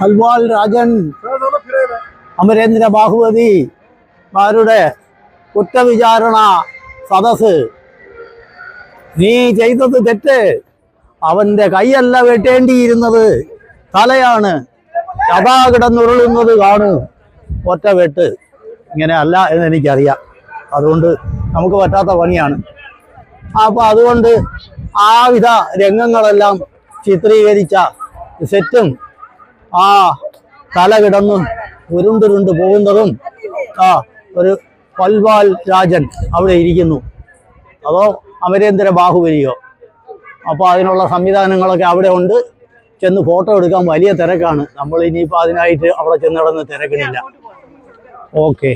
ഭൽവാൽ രാജൻ അമരേന്ദ്ര ബാഹുവതി മാരുടെ കുറ്റവിചാരണ സദസ്. നീ ചെയ്തത് തെറ്റ്. അവന്റെ കൈയല്ല വെട്ടേണ്ടിയിരുന്നത്. തലയാണ്. കഥാ കിടന്നുരുളുന്നത് കാണൂ. ഒറ്റ വെട്ട് ഇങ്ങനെ അല്ല എന്ന് എനിക്കറിയാം. അതുകൊണ്ട് നമുക്ക് പറ്റാത്ത പണിയാണ്. അപ്പൊ അതുകൊണ്ട് ആവിധ രംഗങ്ങളെല്ലാം ചിത്രീകരിച്ച സെറ്റും ആ തല കിടന്ന് ഉരുണ്ടുരുണ്ട് പോകുന്നതും ആ ഒരു പൽവാൽ രാജൻ അവിടെ ഇരിക്കുന്നു. അതോ അമരേന്ദ്ര ബാഹുബലിയോ? അപ്പോൾ അതിനുള്ള സംവിധാനങ്ങളൊക്കെ അവിടെ ഉണ്ട്. ചെന്ന് ഫോട്ടോ എടുക്കാൻ വലിയ തിരക്കാണ്. നമ്മൾ ഇനിയിപ്പോൾ അതിനായിട്ട് അവിടെ ചെന്ന് നടന്ന് തിരക്കിനില്ല. ഓക്കെ.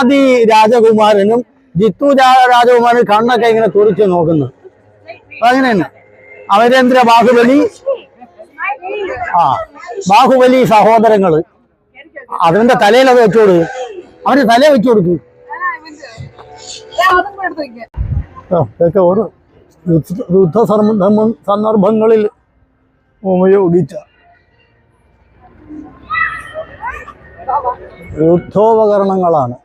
ആദി രാജകുമാരനും ജിത്തു രാജകുമാരൻ കണ്ണൊക്കെ ഇങ്ങനെ തുറിച്ച് നോക്കുന്നു. അങ്ങനെ തന്നെ. അമരേന്ദ്ര ബാഹുബലി ആ ബാഹുബലി സഹോദരങ്ങൾ. അതിന്റെ തലയിൽ അത് വെച്ചു കൊടുക്ക്? അവന്റെ തല വെച്ചു കൊടുക്ക്. ഇതൊക്കെ യുദ്ധ- യുദ്ധ സന്ദർഭ- സന്ദർഭങ്ങളിൽ ഉപയോഗിച്ച യുദ്ധോപകരണങ്ങളാണ്.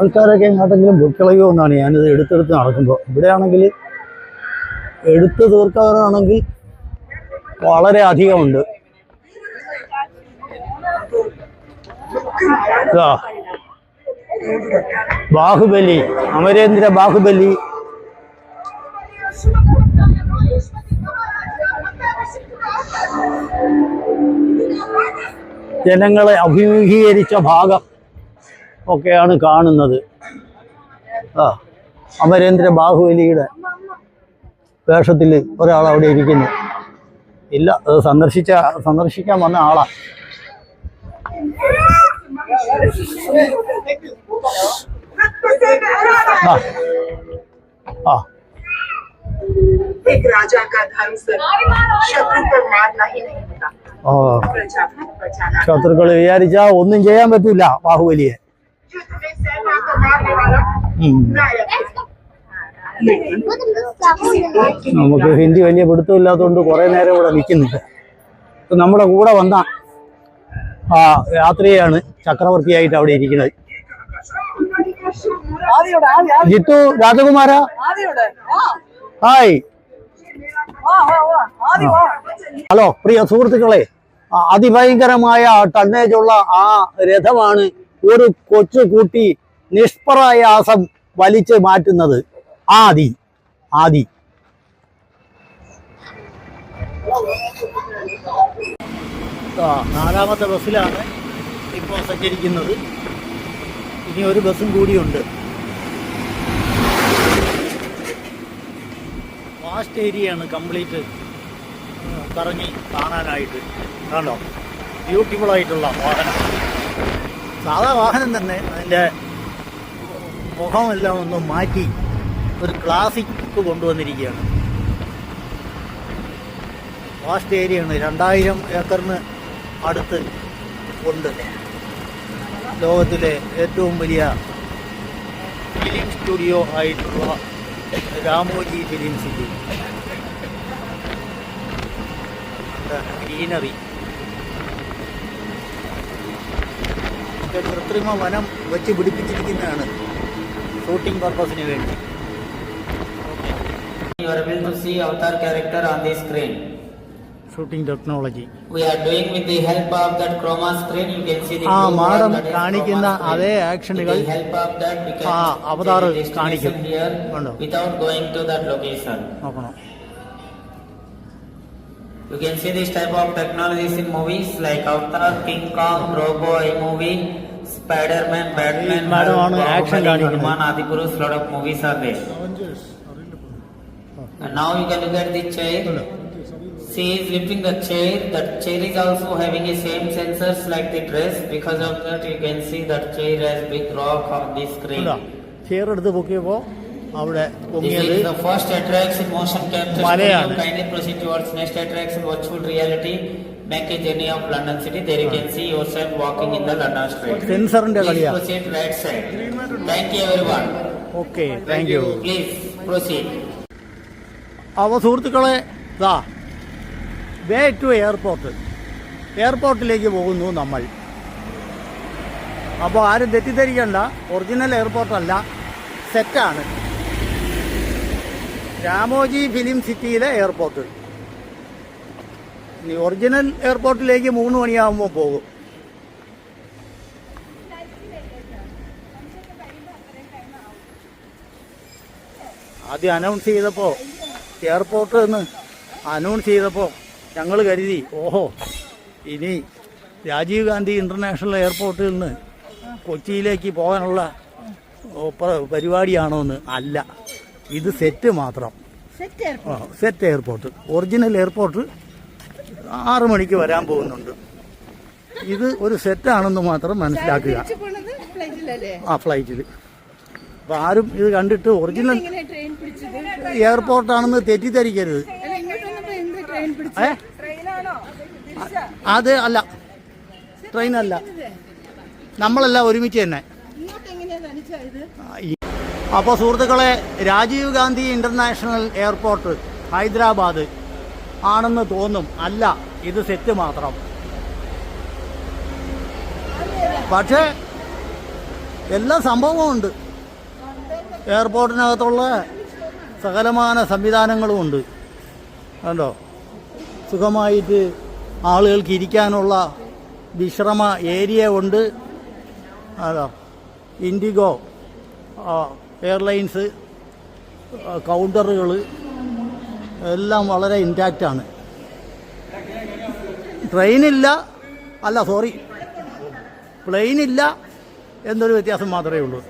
ആൾക്കാരൊക്കെ എങ്ങോട്ടെങ്കിലും പൊക്കളയോ എന്നാണ് ഞാനിത് എടുത്തെടുത്ത് നടക്കുമ്പോൾ ഇവിടെയാണെങ്കിൽ എടുത്തു തീർക്കാറാണെങ്കിൽ വളരെ അധികമുണ്ട്. ബാഹുബലി അമരേന്ദ്ര ബാഹുബലി. ജനങ്ങളെ അഭിമുഖീകരിച്ച ഭാഗം. ഒക്കെയാണ് കാണുന്നത് ആ അമരേന്ദ്ര ബാഹുബലിയുടെ വേഷത്തിൽ ഒരാൾ അവിടെ ഇരിക്കുന്നു ഇല്ല അത് സന്ദർശിച്ച സന്ദർശിക്കാൻ വന്ന ആളാ ആ ആ एक राजा का धर्म सिर्फ शत्रु को मारना ही नहीं होता ആ प्रजा को बचाना ശത്രുക്കൾ വിചാരിച്ചാ ഒന്നും ചെയ്യാൻ പറ്റൂല ബാഹുബലിയെ നമുക്ക് ഹിന്ദി വലിയ പിടുത്തമില്ലാത്തതുകൊണ്ട് കുറേ നേരം ഇവിടെ നിൽക്കുന്നുണ്ട് നമ്മുടെ കൂടെ വന്ന ആ യാത്രയാണ് ചക്രവർത്തിയായിട്ട് അവിടെ ഇരിക്കുന്നത്. ജിത്തു രാജകുമാര? ഹായ്. ഹലോ പ്രിയ സുഹൃത്തുക്കളെ അതിഭയങ്കരമായ ടണ്ണേജുള്ള ആ രഥമാണ് ഒരു കൊച്ചു കൂട്ടി നിഷ്പ്രയാസം വലിച്ചു മാറ്റുന്നത് ആദി ആദി. നാലാമത്തെ ബസ്സിലാണ് ഇപ്പോൾ സഞ്ചരിക്കുന്നത്. ഇനി ഒരു ബസ്സും കൂടിയുണ്ട്. വാസ്റ്റ് ഏരിയയാണ് കംപ്ലീറ്റ് കറങ്ങി കാണാനായിട്ട്. കണ്ടോ? ബ്യൂട്ടിഫുൾ ആയിട്ടുള്ള വാഹനം. സാധാ വാഹനം തന്നെ അതിന്റെ മുഖമെല്ലാം ഒന്ന് മാറ്റി ഒരു ക്ലാസിക് കൊണ്ടുവന്നിരിക്കുകയാണ്. വാസ്റ്റ് ഏരിയയാണ് രണ്ടായിരം ഏക്കറിന് അടുത്ത് ഉണ്ട്. ലോകത്തിലെ ഏറ്റവും വലിയ ഫിലിം സ്റ്റുഡിയോ ആയിട്ടുള്ള രാമോജി ഫിലിം സിറ്റി ഗ്രീനറി. ഒക്കെ കൃത്രിമ വനം വെച്ച് പിടിപ്പിച്ചിരിക്കുന്നതാണ്. ഷൂട്ടിംഗ് പർപ്പസിന് വേണ്ടി. Avatar character on the screen shooting technology we are doing with the help of that chroma screen you can see the ആ മാഡം കാണിക്കുന്ന അതേ ആക്ഷനുകൾ ആ അവതാർ കാണിക്കും. Without going to that location You can see this type of technologies in movies like Avatar, King Kong, Robo, iMovie, Spider-Man, Batman, Hulk, Adi Purush, lot of movies are there. And now you can look at the chair. She is lifting the chair. That chair is also having the same sensors like the dress. Because of that, you can see that chair has big rock on the screen. chair അവിടെ പൊങ്ങിയത് മലയാണ്. സെൻസറിന്റെ കളിയാണ് അവ സുഹൃത്തുക്കളെ ദാ way to airport എയർപോർട്ടിലേക്ക് പോകുന്നു നമ്മൾ. അപ്പോൾ ആരും തെറ്റിദ്ധരിക്കണ്ട. ഒറിജിനൽ എയർപോർട്ടല്ല സെറ്റാണ് രാമോജി ഫിലിം സിറ്റിയിലെ എയർപോർട്ട്. ഇനി ഒറിജിനൽ എയർപോർട്ടിലേക്ക് മൂന്ന് മണിയാകുമ്പോൾ പോകും. ആദ്യം അനൗൺസ് ചെയ്തപ്പോൾ എയർപോർട്ട് എന്ന് അനൗൺസ് ചെയ്തപ്പോൾ ഞങ്ങൾ കരുതി ഓഹോ ഇനി രാജീവ് ഗാന്ധി ഇന്റർനാഷണൽ എയർപോർട്ടിൽ നിന്ന് കൊച്ചിയിലേക്ക് പോകാനുള്ള പരിപാടിയാണോ എന്ന് അല്ല. ഇത് സെറ്റ് മാത്രം. സെറ്റ് എയർപോർട്ട് ഒറിജിനൽ എയർപോർട്ട് ആറു മണിക്ക് വരാൻ പോകുന്നുണ്ട്. ഇത് ഒരു സെറ്റാണെന്ന് മാത്രം മനസ്സിലാക്കുക. ആ ഫ്ലൈറ്റിൽ അപ്പം ആരും ഇത് കണ്ടിട്ട് ഒറിജിനൽ എങ്ങനെ ട്രെയിൻ പിടിച്ചത്? എയർപോർട്ടാണെന്ന് തെറ്റിദ്ധരിക്കരുത്. ഏ? അത് അല്ല. ട്രെയിനല്ല നമ്മളെല്ലാം ഒരുമിച്ച് തന്നെ. അപ്പോൾ സുഹൃത്തുക്കളെ രാജീവ് ഗാന്ധി ഇന്റർനാഷണൽ എയർപോർട്ട് ഹൈദരാബാദ് ആണെന്ന് തോന്നും. അല്ല ഇത് സെറ്റ് മാത്രം. പക്ഷേ എല്ലാ സംഭവവും ഉണ്ട്. എയർപോർട്ടിനകത്തുള്ള സകലമാന സംവിധാനങ്ങളും ഉണ്ട്. കണ്ടോ? സുഖമായിട്ട് ആളുകൾക്ക് ഇരിക്കാനുള്ള വിശ്രമ ഏരിയ ഉണ്ട്. അതോ ഇൻഡിഗോ എയർലൈൻസ് കൗണ്ടറുകൾ എല്ലാം വളരെ ഇന്റാക്റ്റാണ് ട്രെയിനില്ല അല്ല സോറി പ്ലെയിനില്ല എന്നൊരു വ്യത്യാസം മാത്രമേ ഉള്ളൂ.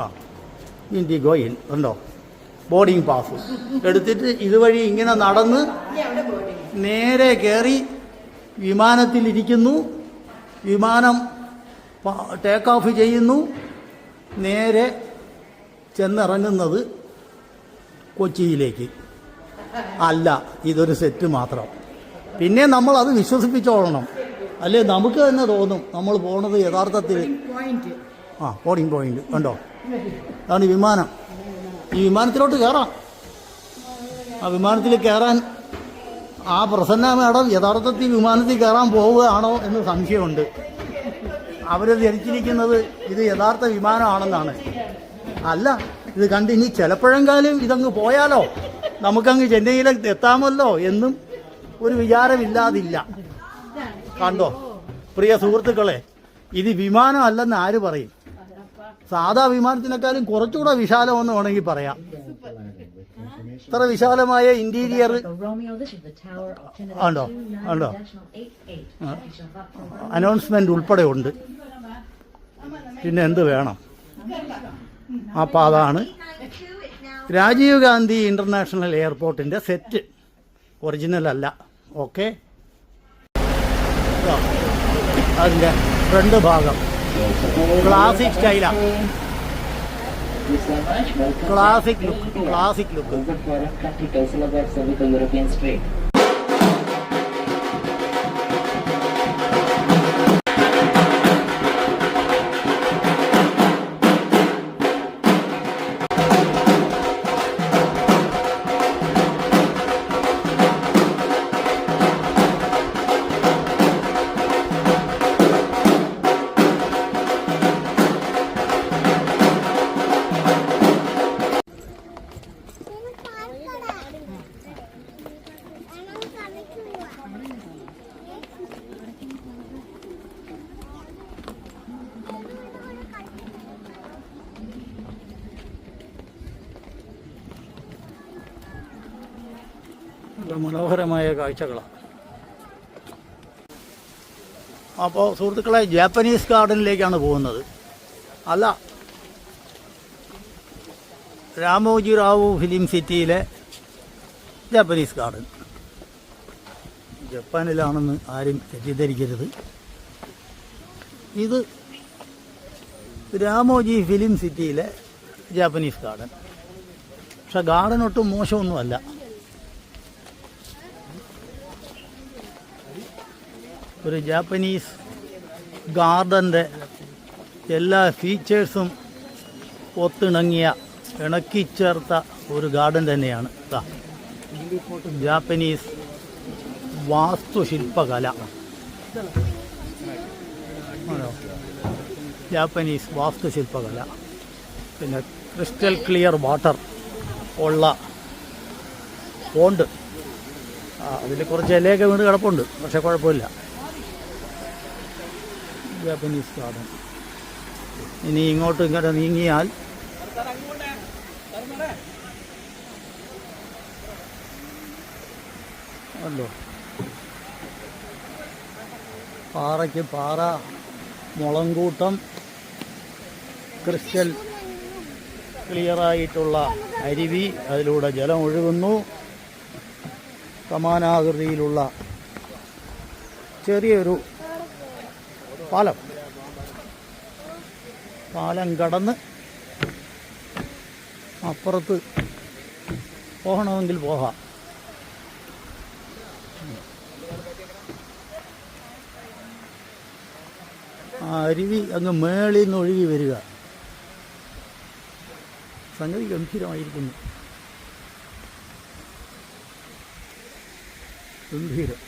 ആ ഇൻഡിഗോ ഇൻ ഉണ്ടോ ബോർഡിംഗ് പാസ്. എടുത്തിട്ട് ഇതുവഴി ഇങ്ങനെ നടന്ന് നേരെ കയറി വിമാനത്തിലിരിക്കുന്നു. വിമാനം ടേക്ക് ഓഫ് ചെയ്യുന്നു. നേരെ ചെന്നിറങ്ങുന്നത് കൊച്ചിയിലേക്ക്. അല്ല ഇതൊരു സെറ്റ് മാത്രം. പിന്നെ നമ്മൾ അത് വിശ്വസിപ്പിച്ചോളണം. അല്ലേ നമുക്ക് തന്നെ തോന്നും നമ്മൾ പോണത് യഥാർത്ഥത്തിൽ. ആ ബോർഡിംഗ് പോയിന്റ് കണ്ടോ? അതാണ് വിമാനം. ഈ വിമാനത്തിലോട്ട് കയറാം ആ വിമാനത്തിൽ കയറാൻ ആ പ്രസന്ന മാഡം യഥാർത്ഥത്തിൽ വിമാനത്തിൽ കയറാൻ പോവുകയാണോ എന്ന് സംശയമുണ്ട്. അവർ ധരിച്ചിരിക്കുന്നത് ഇത് യഥാർത്ഥ വിമാനമാണെന്നാണ്. അല്ല ഇത് കണ്ട് ഇനി ചിലപ്പോഴെങ്കിലും ഇതങ്ങ് പോയാലോ? നമുക്കങ്ങ് ചെന്നൈയിലേക്ക് എത്താമല്ലോ എന്നും ഒരു വിചാരമില്ലാതില്ല. കണ്ടോ? പ്രിയ സുഹൃത്തുക്കളെ ഇത് വിമാനമല്ലെന്ന് ആര് പറയും? സാധാ വിമാനത്തിനേക്കാളും കുറച്ചുകൂടെ വിശാലമെന്ന് വേണമെങ്കിൽ പറയാം. ഇത്ര വിശാലമായ ഇന്റീരിയർ ഉണ്ടോ ഉണ്ടോ National 88. Station of October. Announcement ഉൾപ്പെടെ ഉണ്ട് പിന്നെ എന്ത് വേണം? അപ്പോൾ അതാണ് രാജീവ് ഗാന്ധി ഇന്റർനാഷണൽ എയർപോർട്ടിന്റെ സെറ്റ്. ഒറിജിനൽ അല്ല. ഓക്കെ? അതിന്റെ ഫ്രണ്ട് ഭാഗം. ക്ലാസിക് സ്റ്റൈലാ ക്ലാസിക് ലുക്ക് ക്ലാസിക് ലുക്ക് മനോഹരമായ കാഴ്ചകളാണ്. അപ്പോൾ സുഹൃത്തുക്കളെ ജാപ്പനീസ് ഗാർഡനിലേക്കാണ് പോകുന്നത്. അല്ല രാമോജി റാവു ഫിലിം സിറ്റിയിലെ ജാപ്പനീസ് ഗാർഡൻ. ജപ്പാനിലാണെന്ന് ആരും തെറ്റിദ്ധരിക്കരുത്. ഇത് രാമോജി ഫിലിം സിറ്റിയിലെ ജാപ്പനീസ് ഗാർഡൻ. പക്ഷെ ഗാർഡൻ ഒട്ടും മോശമൊന്നുമല്ല. ഒരു ജാപ്പനീസ് ഗാർഡന്റെ എല്ലാ ഫീച്ചേഴ്സും ഒത്തിണങ്ങിയ ഇണക്കിച്ചേർത്ത ഒരു ഗാർഡൻ തന്നെയാണ്. ജാപ്പനീസ് വാസ്തുശില്പകല. ജാപ്പനീസ് വാസ്തുശില്പകല. പിന്നെ ക്രിസ്റ്റൽ ക്ലിയർ വാട്ടർ ഉള്ള പോണ്ട് അതിൽ കുറച്ച് ഇലയൊക്കെ വീണ് കിടപ്പുണ്ട് പക്ഷെ കുഴപ്പമില്ല. ജാപ്പനീസ് ഗാർഡൻ ഇനി ഇങ്ങോട്ട് ഇങ്ങോട്ട് നീങ്ങിയാൽ ഉണ്ടോ പാറയ്ക്ക് പാറ മുളങ്കൂട്ടം ക്രിസ്റ്റൽ ക്ലിയറായിട്ടുള്ള അരുവി അതിലൂടെ ജലം ഒഴുകുന്നു. സമാനാകൃതിയിലുള്ള ചെറിയൊരു പാലം. പാലം കടന്ന് അപ്പുറത്ത് പോകണമെങ്കിൽ പോകാം. ആ അരുവി അങ്ങ് മേളിൽ നിന്ന് ഒഴുകി വരിക. സംഗതി ഗംഭീരമായിരിക്കുന്നു. ഗംഭീരം.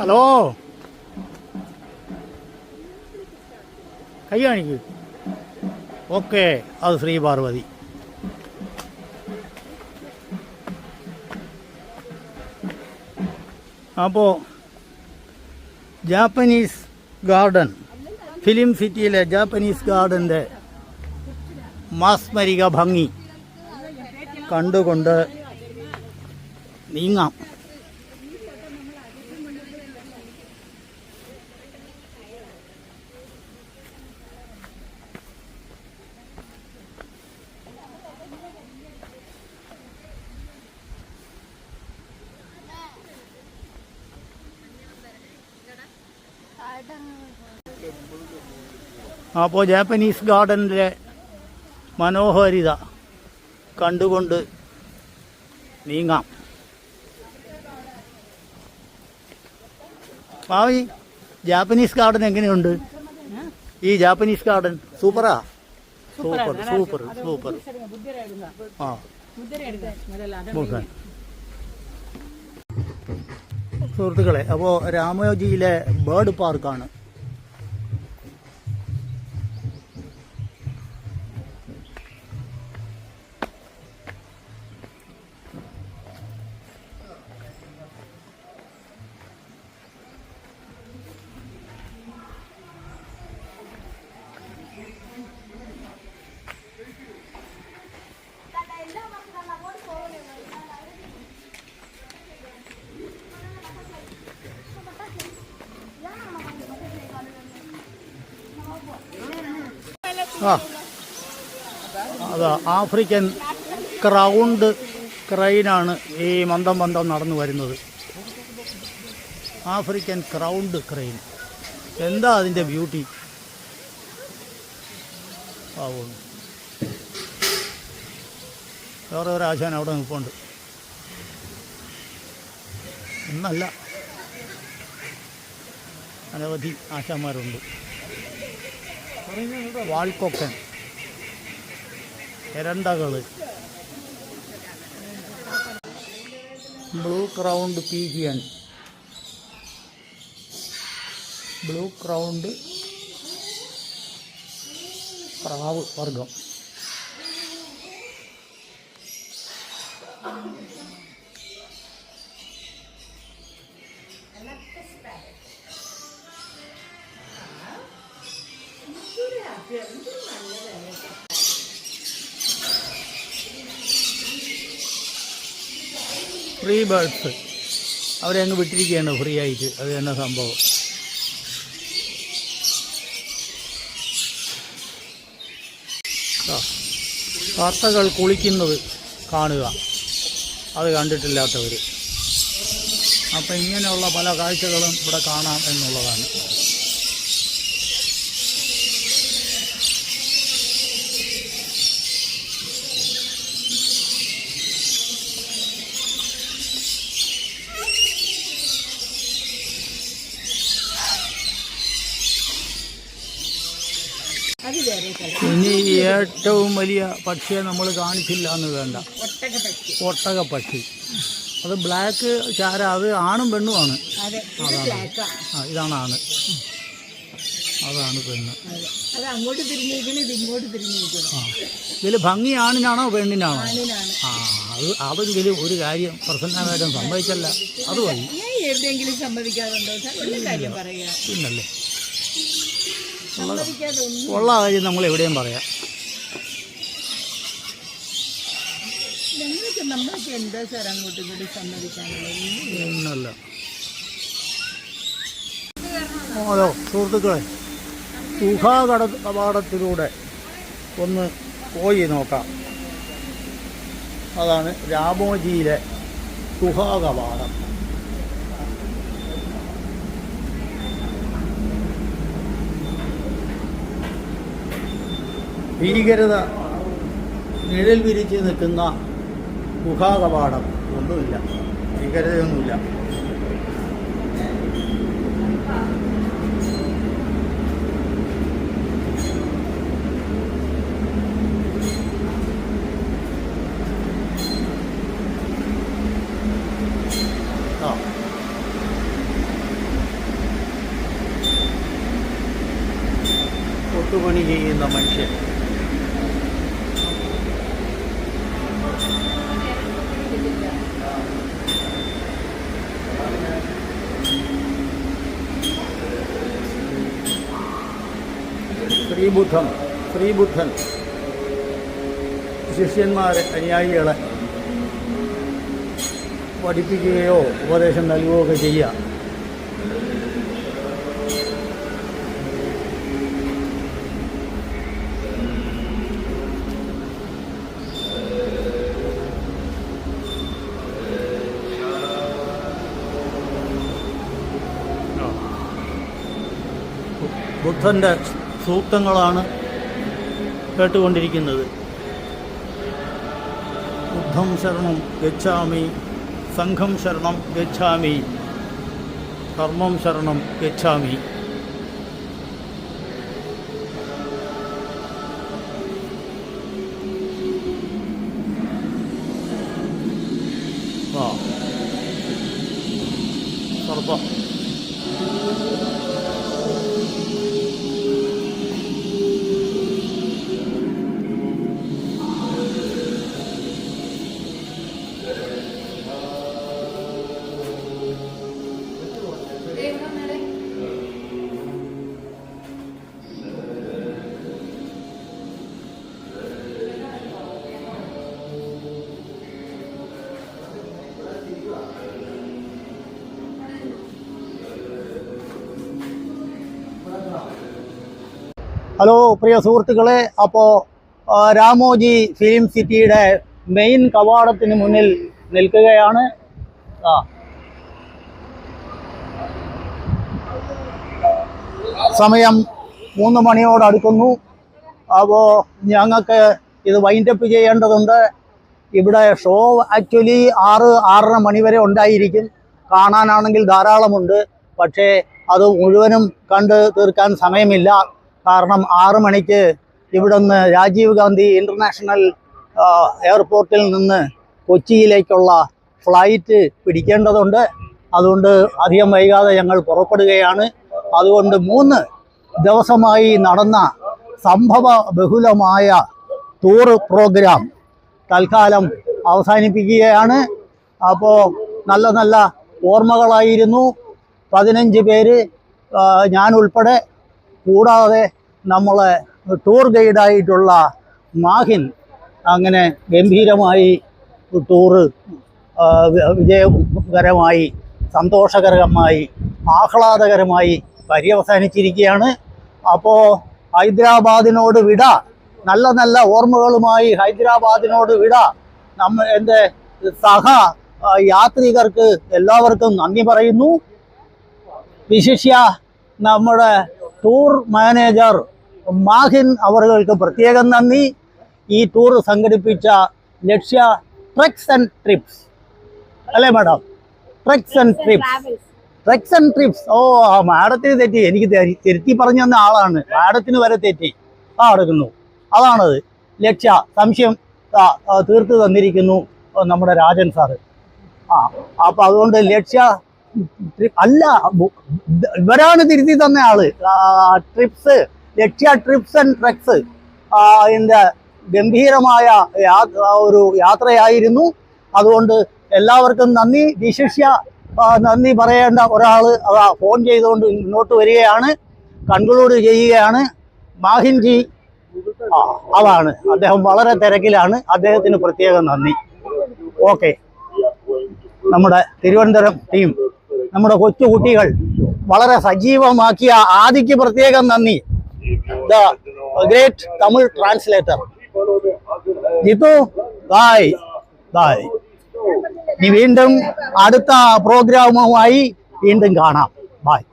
ഹലോ? കൈ കാണിക്ക്. ഓക്കെ അത് ശ്രീ പാർവതി. അപ്പോൾ ജാപ്പനീസ് ഗാർഡൻ ഫിലിം സിറ്റിയിലെ ജാപ്പനീസ് ഗാർഡന്റെ മാസ്മരിക ഭംഗി കണ്ടുകൊണ്ട് നീങ്ങാം. അപ്പോൾ ജാപ്പനീസ് ഗാർഡനിലെ മനോഹാരിത കണ്ടുകൊണ്ട് നീങ്ങാം. മാവി ജാപ്പനീസ് ഗാർഡൻ എങ്ങനെയുണ്ട്? ഈ ജാപ്പനീസ് ഗാർഡൻ സൂപ്പറാ. Super super super. ആ. സുഹൃത്തുക്കളെ അപ്പോൾ രാമയോജിയിലെ ബേർഡ് പാർക്കാണ്. അതാ ആഫ്രിക്കൻ ക്രൗണ്ട് ക്രൈനാണ് ഈ മന്ദം മന്ദം നടന്നു വരുന്നത്. African crowned crane. എന്താ അതിന്റെ ബ്യൂട്ടി? ആവുന്നു വേറെ ആശാൻ അവിടെ നിൽപ്പുണ്ട്. എന്നല്ല. അനവധി ആശാന്മാരുണ്ട്. വാൾക്കൊക്കൻ എരണ്ടകൾ blue crowned pigeon. Blue crowned പ്രാവ് വർഗം. Free birds. അവരെ അങ്ങ് വിട്ടിരിക്കുകയാണ് ഫ്രീ ആയിട്ട്. അത് തന്നെ സംഭവം. കാക്കകൾ കുളിക്കുന്നത് കാണുക. അത് കണ്ടിട്ടില്ലാത്തവർ അപ്പം ഇങ്ങനെയുള്ള പല കാഴ്ചകളും ഇവിടെ കാണാം എന്നുള്ളതാണ് അത് വേറെ സ്ഥലം ഇനി ഏറ്റവും വലിയ പക്ഷിയെ നമ്മൾ കാണിച്ചില്ല എന്ന് വേണ്ട. ഒട്ടക പക്ഷി അത് ബ്ലാക്ക് ചാര അത് ആണും പെണ്ണുമാണ് അതാണ്. ആ ഇതാണ് ആണ്. അതാണ് പെണ്ണ്. ആ. ഇതിൽ ഭംഗി ആണിനാണോ പെണ്ണിനാണോ? ആ അത് അതെങ്കിലും ഒരു കാര്യം പ്രസന്നമായിട്ടും സംഭവിച്ചല്ല. അത് മതി. ഞാൻ എവിടെയെങ്കിലും സംഭവിക്കാറുണ്ടോ? കാര്യം പറയാ. പിന്നല്ലേ. ഉള്ള കാര്യം നമ്മൾ എവിടെയും പറയാം. നമ്മളൊക്കെ എന്താ സാർ അങ്ങോട്ടും ഇങ്ങോട്ടും സമ്മതിക്കാനുള്ളത്? ഹലോ സുഹൃത്തുക്കളെ ഗുഹാകട കവാടത്തിലൂടെ ഒന്ന് പോയി നോക്കാം. അതാണ് രാമോജിയിലെ ഗുഹാകവാടം ഭീകരത നിഴൽ വിരിച്ച് നിൽക്കുന്ന ഗുഹാ കവാടം ഒന്നുമില്ല. ഭീകരതയൊന്നുമില്ല. കൊത്തുപണി ചെയ്യുന്ന മനുഷ്യൻ. ശ്രീബുദ്ധൻ ശ്രീബുദ്ധൻ. ശിഷ്യന്മാരെ അനുയായികളെ പഠിപ്പിക്കുകയോ ഉപദേശം നൽകുകയോ ഒക്കെ ചെയ്യുക ബുദ്ധന്റെ സൂക്തങ്ങളാണ് കേട്ടുകൊണ്ടിരിക്കുന്നത്. ബുദ്ധം ശരണം ഗച്ഛാമി സംഘം ശരണം ഗച്ഛാമി കർമ്മം ശരണം ഗച്ഛാമി. ഹലോ പ്രിയ സുഹൃത്തുക്കളെ അപ്പോൾ രാമോജി ഫിലിം സിറ്റിയുടെ മെയിൻ കവാടത്തിന് മുന്നിൽ നിൽക്കുകയാണ്. ആ. സമയം മൂന്ന് മണിയോട് അടുക്കുന്നു. അപ്പോൾ ഞങ്ങൾക്ക് ഇത് വൈൻഡപ്പ് ചെയ്യേണ്ടതുണ്ട്. ഇവിടെ ഷോ ആക്ച്വലി ആറ് ആറര മണി വരെ ഉണ്ടായിരിക്കും. കാണാനാണെങ്കിൽ ധാരാളമുണ്ട്. പക്ഷേ അത് മുഴുവനും കണ്ട് തീർക്കാൻ സമയമില്ല. കാരണം ആറ് മണിക്ക് ഇവിടുന്ന് രാജീവ് ഗാന്ധി ഇന്റർനാഷണൽ എയർപോർട്ടിൽ നിന്ന് കൊച്ചിയിലേക്കുള്ള ഫ്ലൈറ്റ് പിടിക്കേണ്ടതുണ്ട്. അതുകൊണ്ട് അധികം വൈകാതെ ഞങ്ങൾ പുറപ്പെടുകയാണ്. അതുകൊണ്ട് മൂന്ന് ദിവസമായി നടന്ന സംഭവ ബഹുലമായ ടൂർ പ്രോഗ്രാം തൽക്കാലം അവസാനിപ്പിക്കുകയാണ്. അപ്പോൾ നല്ല നല്ല ഓർമ്മകളായിരുന്നു. പതിനഞ്ച് പേര് ഞാൻ ഉൾപ്പെടെ കൂടാതെ നമ്മളെ ടൂർ ഗൈഡായിട്ടുള്ള മാഹിൻ അങ്ങനെ ഗംഭീരമായി ടൂറ് വിജയകരമായി സന്തോഷകരമായി ആഹ്ലാദകരമായി പര്യവസാനിച്ചിരിക്കുകയാണ്. അപ്പോൾ ഹൈദരാബാദിനോട് വിട. നല്ല നല്ല ഓർമ്മകളുമായി ഹൈദരാബാദിനോട് വിട. നമ്മ എന്റെ സഹ യാത്രികർക്ക് എല്ലാവർക്കും നന്ദി പറയുന്നു. വിശിഷ്യ നമ്മുടെ ടൂർ മാനേജർ മാഹിൻ അവർക്ക് പ്രത്യേകം നന്ദി. ഈ ടൂർ സംഘടിപ്പിച്ച ലക്ഷ്യ ട്രക്സ് ആൻഡ് ട്രിപ്സ്. അല്ലേ madam? Treks and trips. Treks and trips. ഓ ആ മാഡത്തിന് തെറ്റി. എനിക്ക് തെരി- തിരുത്തി പറഞ്ഞു തന്ന ആളാണ്. മാഡത്തിന് വരെ തെറ്റി. ആ എടുക്കുന്നു. അതാണത് ലക്ഷ്യ. സംശയം തീർത്ത് തന്നിരിക്കുന്നു നമ്മുടെ രാജൻ സാറ്. ആ അപ്പൊ അതുകൊണ്ട് ലക്ഷ്യ അല്ല ഇവരാണ് തിരുത്തി തന്ന ആൾ. Trips Lakshya trips and treks. അതിന്റെ ഗംഭീരമായ ഒരു യാത്രയായിരുന്നു. അതുകൊണ്ട് എല്ലാവർക്കും നന്ദി. വിശിഷ്യ നന്ദി പറയേണ്ട ഒരാൾ ഫോൺ ചെയ്തുകൊണ്ട് മുന്നോട്ട് വരികയാണ്. കൺക്ലൂഡ് ചെയ്യുകയാണ്. മാഹിൻജി അതാണ്. അദ്ദേഹം വളരെ തിരക്കിലാണ്. അദ്ദേഹത്തിന് പ്രത്യേകം നന്ദി. ഓക്കെ. നമ്മുടെ തിരുവനന്തപുരം ടീം. നമ്മുടെ കൊച്ചു കുട്ടികൾ വളരെ സജീവമാക്കിയ ആദിക്ക് പ്രത്യേകം നന്ദി. The great Tamil translator Jithu bye bye ഇനി വീണ്ടും അടുത്ത പ്രോഗ്രാമുമായി വീണ്ടും കാണാം. ബായ്